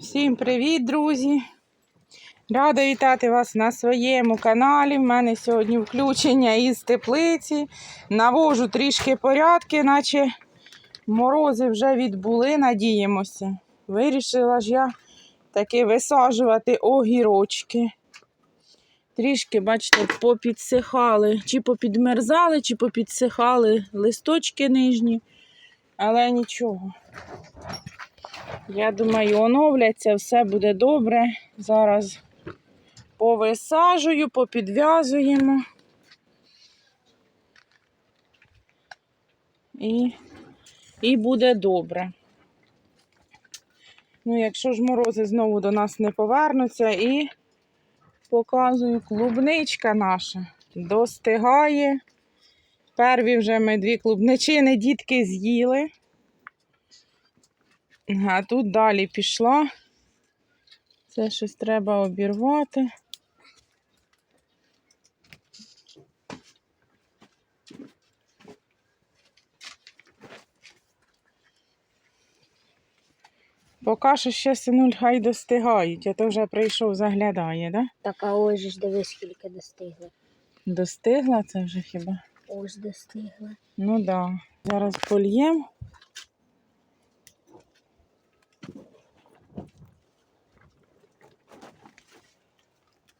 Всім привіт, друзі! Рада вітати вас на своєму каналі. У мене сьогодні включення із теплиці. Навожу трішки порядки, наче морози вже відбули, надіємося. Вирішила ж я таки висаджувати огірочки. Трішки, бачите, попідсихали, чи попідмерзали, чи попідсихали листочки нижні, але нічого. Я думаю, оновляться, все буде добре. Зараз повисаджую, попідв'язуємо. І, і буде добре. Ну, якщо ж морози знову до нас не повернуться, і показую клубничка наша. Достигає. Перві вже ми дві клубничини дітки з'їли. А тут далі пішла. Це щось треба обірвати. Поки що ще синуль хай достигають, а то вже прийшов, заглядає, да? Так, а ось ж дивись, скільки достигла. Достигла це вже хіба? Ось достигла. Ну да. Зараз польєм.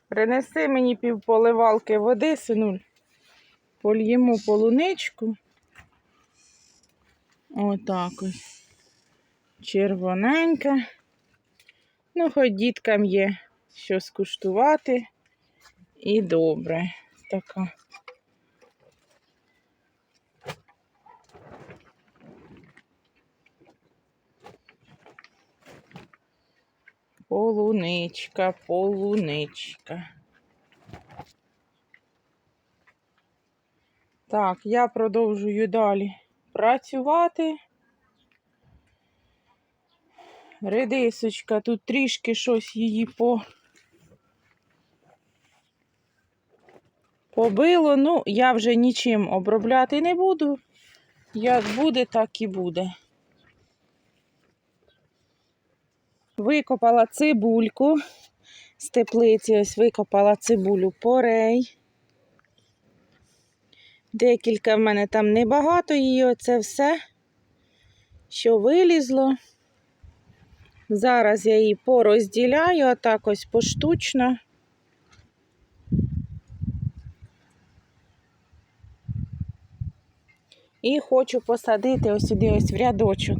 Принеси мені півполивалки води, синуль. Польємо полуничку. Отак ось. Червоненька. Ну, хоч діткам є що скуштувати. І добре. Така. Полуничка, полуничка. Так, я продовжую далі працювати. Редисочка, тут трішки щось її по... побило. Ну, я вже нічим обробляти не буду. Як буде, так і буде. Викопала цибульку з теплиці, ось викопала цибулю порей. Декілька в мене там небагато її, оце все, що вилізло. Зараз я її порозділяю, отак ось поштучно. І хочу посадити ось сюди ось в рядочок.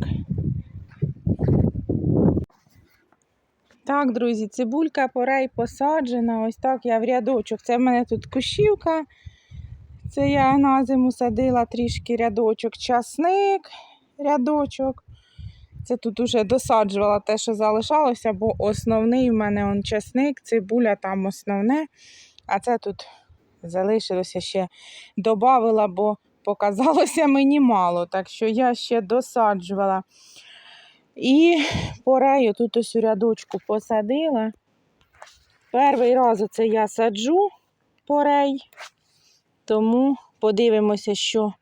Так, друзі, цибулька порей посаджена. Ось так я в рядочок. Це в мене тут кущівка. Це я на зиму садила трішки рядочок. Часник, рядочок. Це тут уже досаджувала те, що залишалося, бо основний в мене он часник, цибуля там основне. А це тут залишилося ще додавила, бо показалося мені мало. Так що я ще досаджувала. І порею тут ось у рядочку посадила. Перший раз оце я саджу порей, тому подивимося, що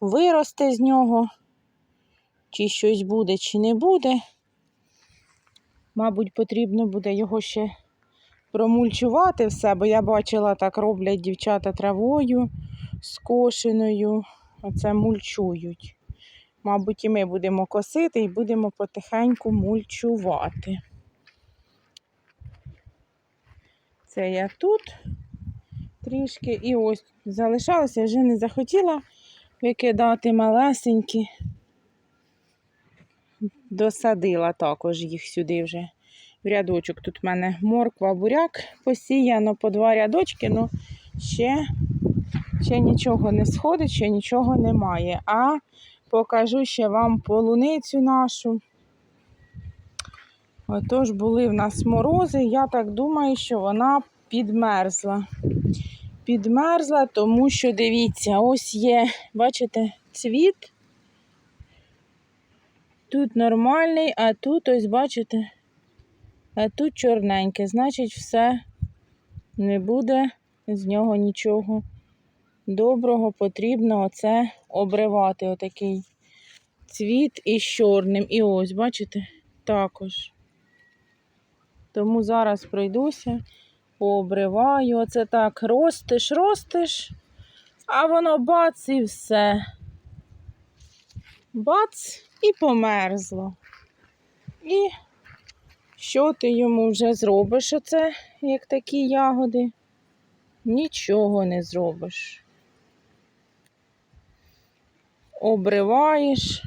виросте з нього, чи щось буде, чи не буде. Мабуть, потрібно буде його ще промульчувати все, бо я бачила, так роблять дівчата травою скошеною, оце мульчують. Мабуть, і ми будемо косити і будемо потихеньку мульчувати. Це я тут трішки і ось залишалося, вже не захотіла викидати малесенькі. Досадила також їх сюди вже в рядочок. Тут в мене морква, буряк посіяно по два рядочки, але ще, ще нічого не сходить, ще нічого немає. А покажу ще вам полуницю нашу. Отож, були в нас морози, я так думаю, що вона підмерзла. Підмерзла, тому що дивіться, ось є, бачите, цвіт. Тут нормальний, а тут ось, бачите, а тут чорненьке. Значить, все не буде з нього нічого доброго потрібно оце обривати. Отакий цвіт із чорним. І ось, бачите, також. Тому зараз пройдуся, пообриваю. Оце так ростиш, ростиш, а воно бац і все. Бац і померзло. І що ти йому вже зробиш оце, як такі ягоди? Нічого не зробиш. Обриваєш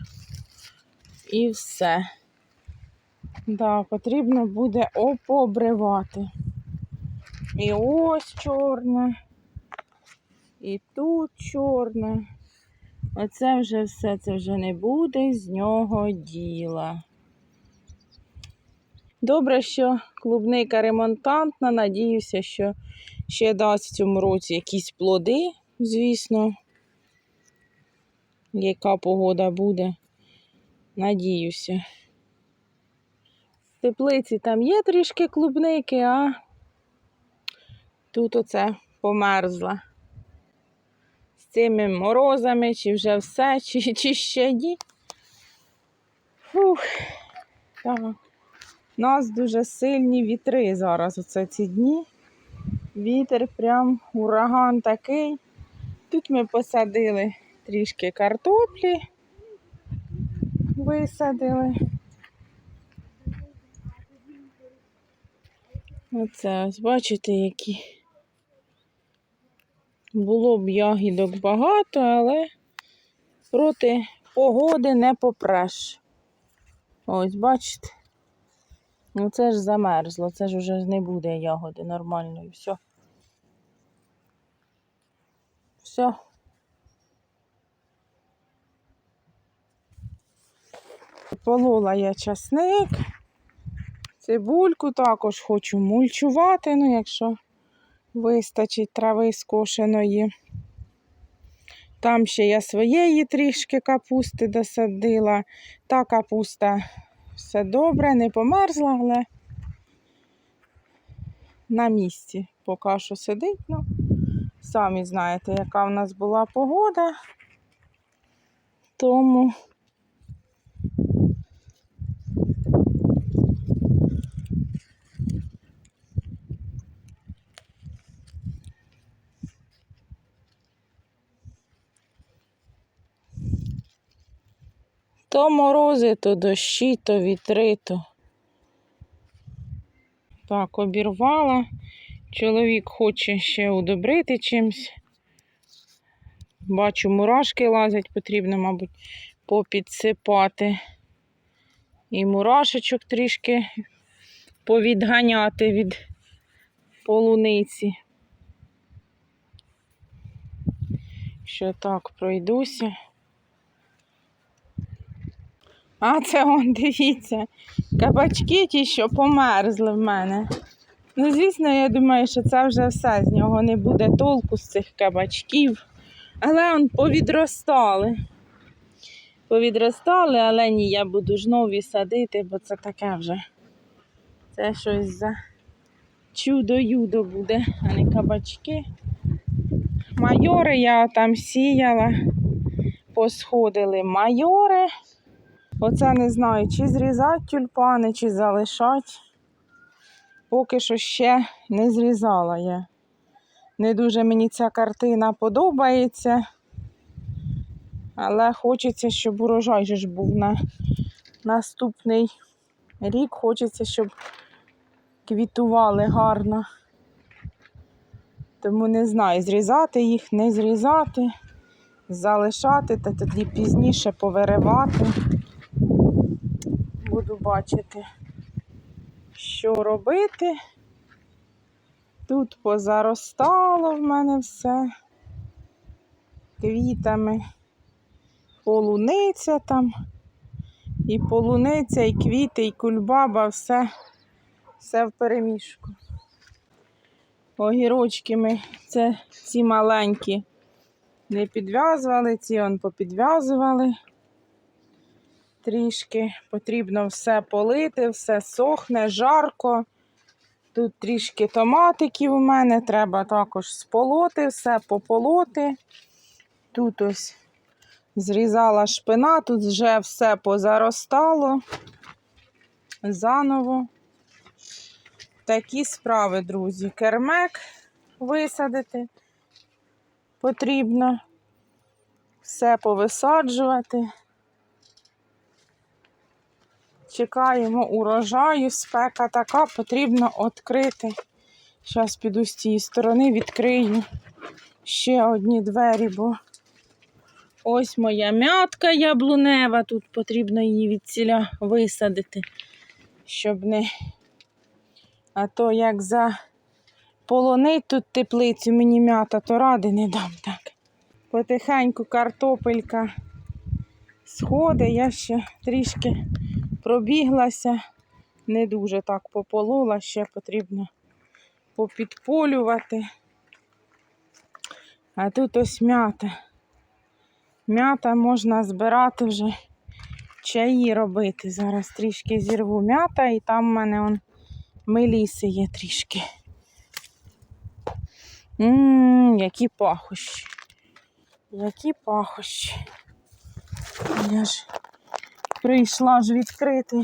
і все. Да, потрібно буде опобривати. І ось чорне, і тут чорне. Оце вже все, це вже не буде з нього діла. Добре, що клубника ремонтантна. Надіюся, що ще дасть в цьому році якісь плоди, звісно. Яка погода буде. Надіюся. В теплиці там є трішки клубники, а тут оце померзла. З цими морозами, чи вже все, чи, чи ще ні. Фух. Так. У нас дуже сильні вітри зараз оце ці дні. Вітер прям ураган такий. Тут ми посадили трішки картоплі, висадили. Оце ось бачите, які було б ягідок багато, але проти погоди не попреш. Ось, бачите. Ну це ж замерзло, це ж вже не буде ягоди нормальної. Все. Все. Полола я часник. Цибульку також хочу мульчувати, ну якщо вистачить трави скошеної. Там ще я своєї трішки капусти досадила. Та капуста все добре, не померзла, але на місці поки що сидить. Ну, самі знаєте, яка в нас була погода. Тому То морози, то дощі, то вітри, то. Так, обірвала. Чоловік хоче ще удобрити чимсь. Бачу, мурашки лазять, потрібно, мабуть, попідсипати. І мурашечок трішки повідганяти від полуниці. Що так, пройдуся. А це он, дивіться, кабачки ті, що померзли в мене. Ну, звісно, я думаю, що це вже все, з нього не буде толку з цих кабачків. Але он повідростали. Повідростали, але ні, я буду ж нові садити, бо це таке вже. Це щось за чудо-юдо буде, а не кабачки. Майори я там сіяла, посходили майори. Оце не знаю, чи зрізати тюльпани, чи залишати. Поки що ще не зрізала я. Не дуже мені ця картина подобається. Але хочеться, щоб урожай ж був на наступний рік. Хочеться, щоб квітували гарно. Тому не знаю, зрізати їх, не зрізати, залишати та тоді пізніше повиривати буду бачити, що робити. Тут позаростало в мене все квітами. Полуниця там, і полуниця, і квіти, і кульбаба, все, все в перемішку. Огірочки ми це ці маленькі не підв'язували, ці он попідв'язували трішки. Потрібно все полити, все сохне, жарко. Тут трішки томатиків у мене, треба також сполоти, все пополоти. Тут ось зрізала шпина, тут вже все позаростало. Заново. такі справи, друзі. Кермек висадити потрібно. Все повисаджувати. Чекаємо урожаю, спека така, потрібно відкрити. Зараз піду з цієї сторони, відкрию ще одні двері, бо ось моя м'ятка яблунева. Тут потрібно її від ціля висадити, щоб не. А то як за полонить тут теплицю мені м'ята, то ради не дам так. Потихеньку картопелька сходить, я ще трішки пробіглася, не дуже так пополола, ще потрібно попідполювати. А тут ось м'ята. М'ята можна збирати вже чаї робити. Зараз трішки зірву м'ята і там в мене он меліси є трішки. Ммм, які пахощі. Які пахощі. Я ж прийшла ж відкрити.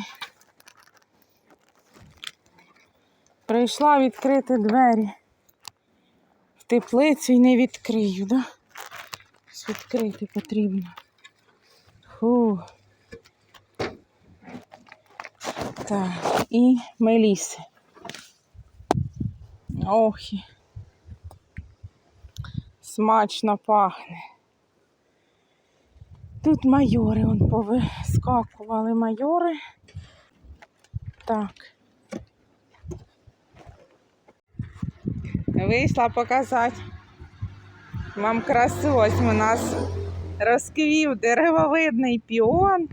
Прийшла відкрити двері в теплицю і не відкрию, да? Відкрити потрібно. Фу. Так, і меліси. Ох. Смачно пахне. Тут майори, он повискакували майори. Так. Вийшла показати вам красу. Ось у нас розквів деревовидний піон.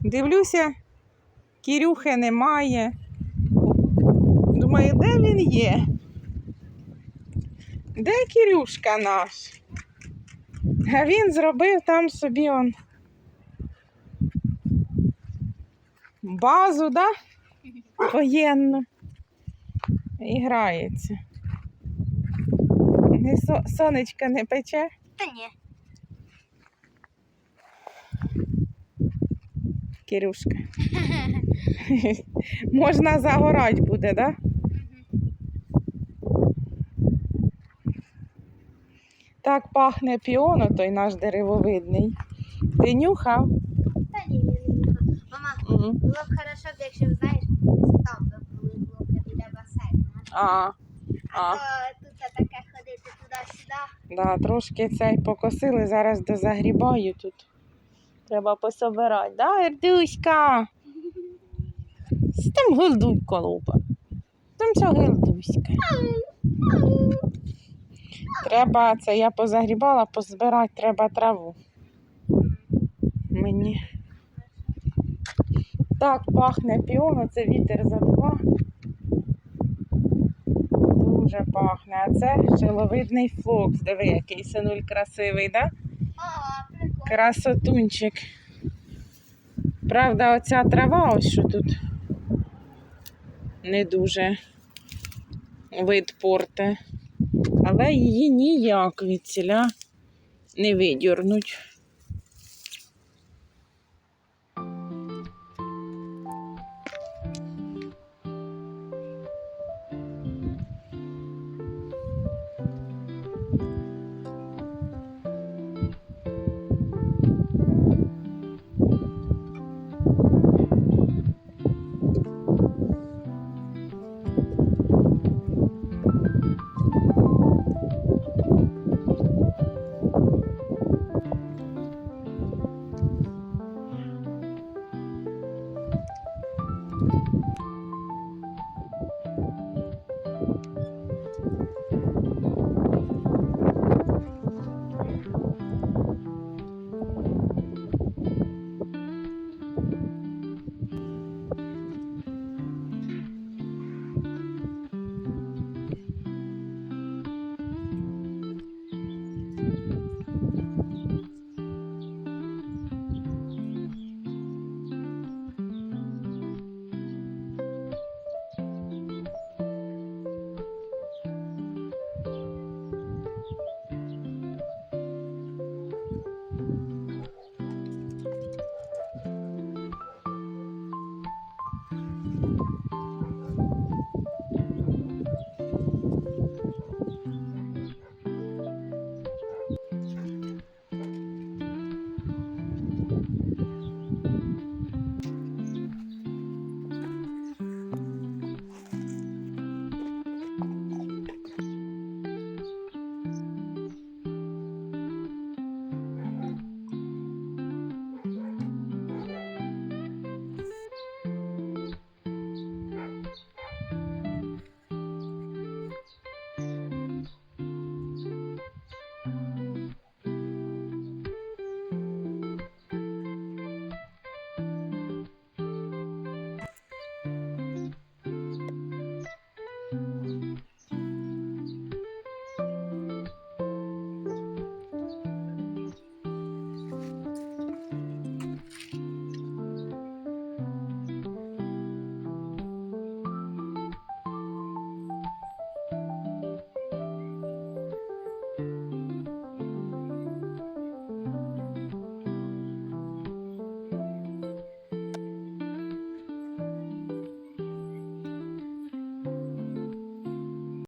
Дивлюся, Кірюхи немає. Думаю, де він є? Де Кірюшка наш? А він зробив там собі он базу, да? Воєнну. І грається. Не со- сонечко не пече. Та ні. Кирюшка. Можна загорати буде, да? Так пахне піоно, той наш деревовидний. Ти нюхав? Та ні, я не знаю. Мама, Мгм. було б хорошо, б, якщо б знаєш, там би були блоки біля басейну. А, а, А то тут таке ходити туди-сюди. да, трошки цей покосили, зараз дозагрібаю тут. Треба пособирати, да, Ердуська? З тим гилдуйко лупа. Там ця гилдуська. Треба, це я позагрібала, позбирати треба траву. Мені. Так пахне піоно, це вітер за два. Дуже пахне. А це шиловидний флокс. Диви, який синуль красивий, да? Красотунчик. Правда, оця трава, ось що тут не дуже вид порте. Але її ніяк від ціля не видірнуть.